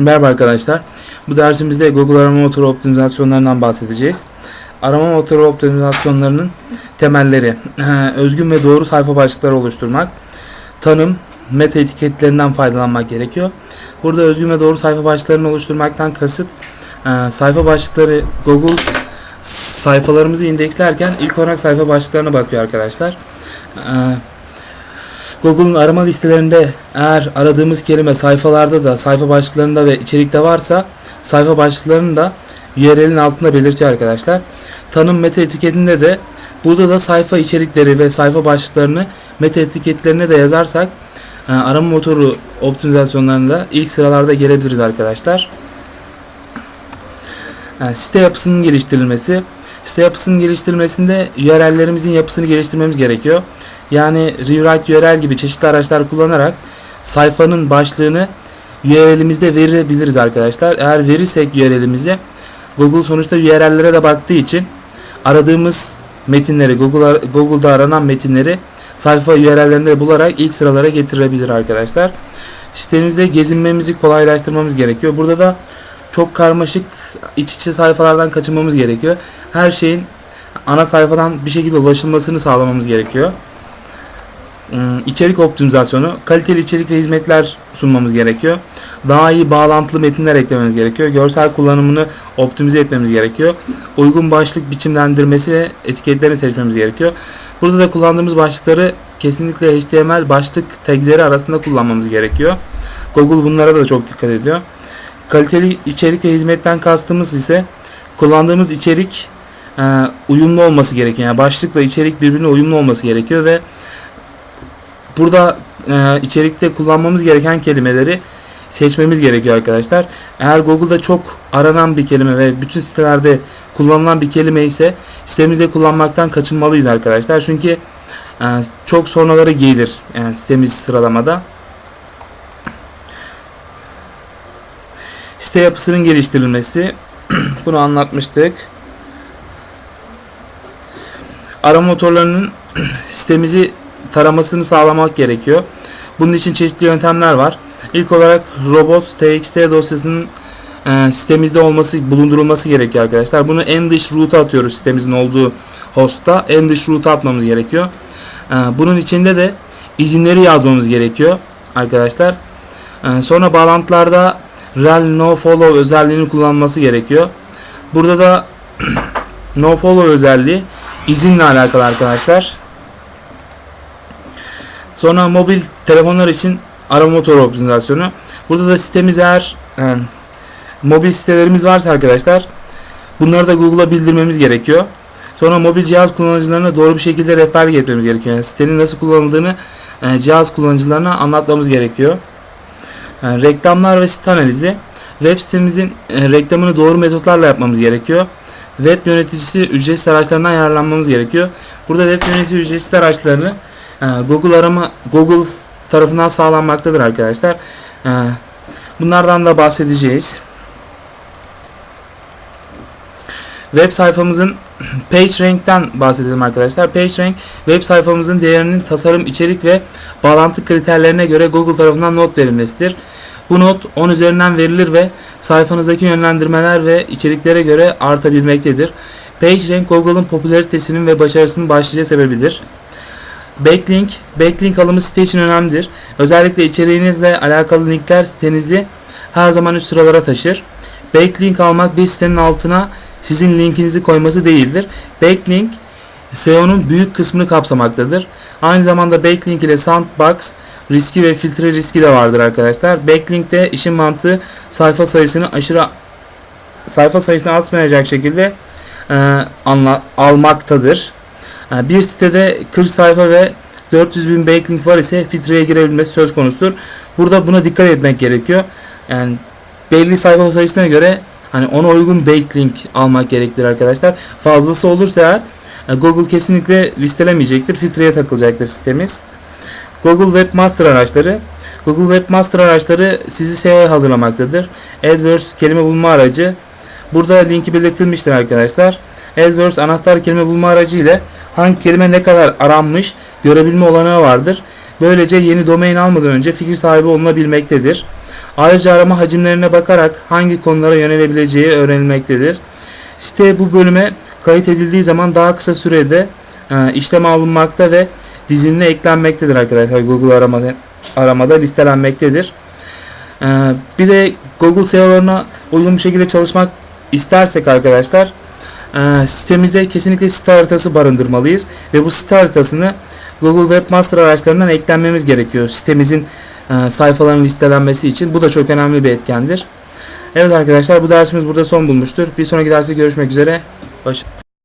Merhaba arkadaşlar. Bu dersimizde Google arama motoru optimizasyonlarından bahsedeceğiz. Arama motoru optimizasyonlarının temelleri özgün ve doğru sayfa başlıkları oluşturmak, tanım, meta etiketlerinden faydalanmak gerekiyor. Burada özgün ve doğru sayfa başlıklarını oluşturmaktan kasıt e, sayfa başlıkları Google sayfalarımızı indekslerken ilk olarak sayfa başlıklarına bakıyor arkadaşlar. Google'un arama listelerinde eğer aradığımız kelime sayfalarda da sayfa başlıklarında ve içerikte varsa sayfa başlıklarını da URL'in altında belirtiyor arkadaşlar. Tanım meta etiketinde de burada da sayfa içerikleri ve sayfa başlıklarını meta etiketlerine de yazarsak e, arama motoru optimizasyonlarında ilk sıralarda gelebiliriz arkadaşlar. E, site yapısının geliştirilmesi. Site yapısının geliştirilmesinde URL'lerimizin yapısını geliştirmemiz gerekiyor. Yani rewrite URL gibi çeşitli araçlar kullanarak sayfanın başlığını URL'imizde verebiliriz arkadaşlar. Eğer verirsek URL'imizi Google sonuçta URL'lere de baktığı için aradığımız metinleri Google Google'da aranan metinleri sayfa URL'lerinde bularak ilk sıralara getirebilir arkadaşlar. Sitemizde gezinmemizi kolaylaştırmamız gerekiyor. Burada da çok karmaşık iç içe sayfalardan kaçınmamız gerekiyor. Her şeyin ana sayfadan bir şekilde ulaşılmasını sağlamamız gerekiyor. Hmm, içerik optimizasyonu, kaliteli içerik ve hizmetler sunmamız gerekiyor. Daha iyi bağlantılı metinler eklememiz gerekiyor. Görsel kullanımını optimize etmemiz gerekiyor. Uygun başlık biçimlendirmesi ve etiketlerini seçmemiz gerekiyor. Burada da kullandığımız başlıkları kesinlikle HTML başlık tagleri arasında kullanmamız gerekiyor. Google bunlara da çok dikkat ediyor. Kaliteli içerik ve hizmetten kastımız ise kullandığımız içerik e, uyumlu olması gerekiyor. Yani başlıkla içerik birbirine uyumlu olması gerekiyor ve burada e, içerikte kullanmamız gereken kelimeleri seçmemiz gerekiyor arkadaşlar. Eğer Google'da çok aranan bir kelime ve bütün sitelerde kullanılan bir kelime ise sitemizde kullanmaktan kaçınmalıyız arkadaşlar. Çünkü e, çok sonraları gelir yani sitemiz sıralamada. Site yapısının geliştirilmesi. Bunu anlatmıştık. Arama motorlarının sitemizi taramasını sağlamak gerekiyor. Bunun için çeşitli yöntemler var. İlk olarak robot.txt dosyasının e, sitemizde olması, bulundurulması gerekiyor arkadaşlar. Bunu en dış route'a atıyoruz sitemizin olduğu host'a. En dış route'a atmamız gerekiyor. E, bunun içinde de izinleri yazmamız gerekiyor arkadaşlar. E, sonra bağlantılarda rel no follow özelliğini kullanması gerekiyor. Burada da no follow özelliği izinle alakalı arkadaşlar. Sonra mobil telefonlar için arama motoru optimizasyonu. Burada da sitemiz eğer yani, mobil sitelerimiz varsa arkadaşlar bunları da Google'a bildirmemiz gerekiyor. Sonra mobil cihaz kullanıcılarına doğru bir şekilde rehberlik etmemiz gerekiyor. Yani sitenin nasıl kullanıldığını e, cihaz kullanıcılarına anlatmamız gerekiyor. Yani reklamlar ve site analizi. Web sitemizin e, reklamını doğru metotlarla yapmamız gerekiyor. Web yöneticisi ücretsiz araçlarından yararlanmamız gerekiyor. Burada web yönetici ücretsiz araçlarını e, Google arama Google tarafından sağlanmaktadır arkadaşlar. E, bunlardan da bahsedeceğiz. Web sayfamızın PageRank'ten bahsedelim arkadaşlar. PageRank web sayfamızın değerinin tasarım, içerik ve bağlantı kriterlerine göre Google tarafından not verilmesidir. Bu not 10 üzerinden verilir ve sayfanızdaki yönlendirmeler ve içeriklere göre artabilmektedir. PageRank Google'ın popülaritesinin ve başarısının başlıca sebebidir. Backlink, backlink alımı site için önemlidir. Özellikle içeriğinizle alakalı linkler sitenizi her zaman üst sıralara taşır. Backlink almak bir sitenin altına sizin linkinizi koyması değildir. Backlink SEO'nun büyük kısmını kapsamaktadır. Aynı zamanda backlink ile sandbox riski ve filtre riski de vardır arkadaşlar. Backlink'te işin mantığı sayfa sayısını aşırı sayfa sayısını asmayacak şekilde e, anla, almaktadır. E, bir sitede 40 sayfa ve 400 bin backlink var ise filtreye girebilmesi söz konusudur. Burada buna dikkat etmek gerekiyor. Yani belli sayfa sayısına göre hani ona uygun backlink almak gerekir arkadaşlar. Fazlası olursa eğer e, Google kesinlikle listelemeyecektir. Filtreye takılacaktır sistemimiz. Google Webmaster araçları Google Webmaster araçları sizi SEO'ya hazırlamaktadır. AdWords kelime bulma aracı burada linki belirtilmiştir arkadaşlar. AdWords anahtar kelime bulma aracı ile hangi kelime ne kadar aranmış görebilme olanağı vardır. Böylece yeni domain almadan önce fikir sahibi olunabilmektedir. Ayrıca arama hacimlerine bakarak hangi konulara yönelebileceği öğrenilmektedir. Site bu bölüme kayıt edildiği zaman daha kısa sürede e, işleme alınmakta ve diziline eklenmektedir arkadaşlar. Google aramada, aramada listelenmektedir. E, bir de Google SEO'larına uygun bir şekilde çalışmak istersek arkadaşlar e, sitemizde kesinlikle site haritası barındırmalıyız ve bu site haritasını Google Webmaster araçlarından eklenmemiz gerekiyor. Sitemizin e, sayfaların listelenmesi için. Bu da çok önemli bir etkendir. Evet arkadaşlar bu dersimiz burada son bulmuştur. Bir sonraki derste görüşmek üzere. Hoşçakalın.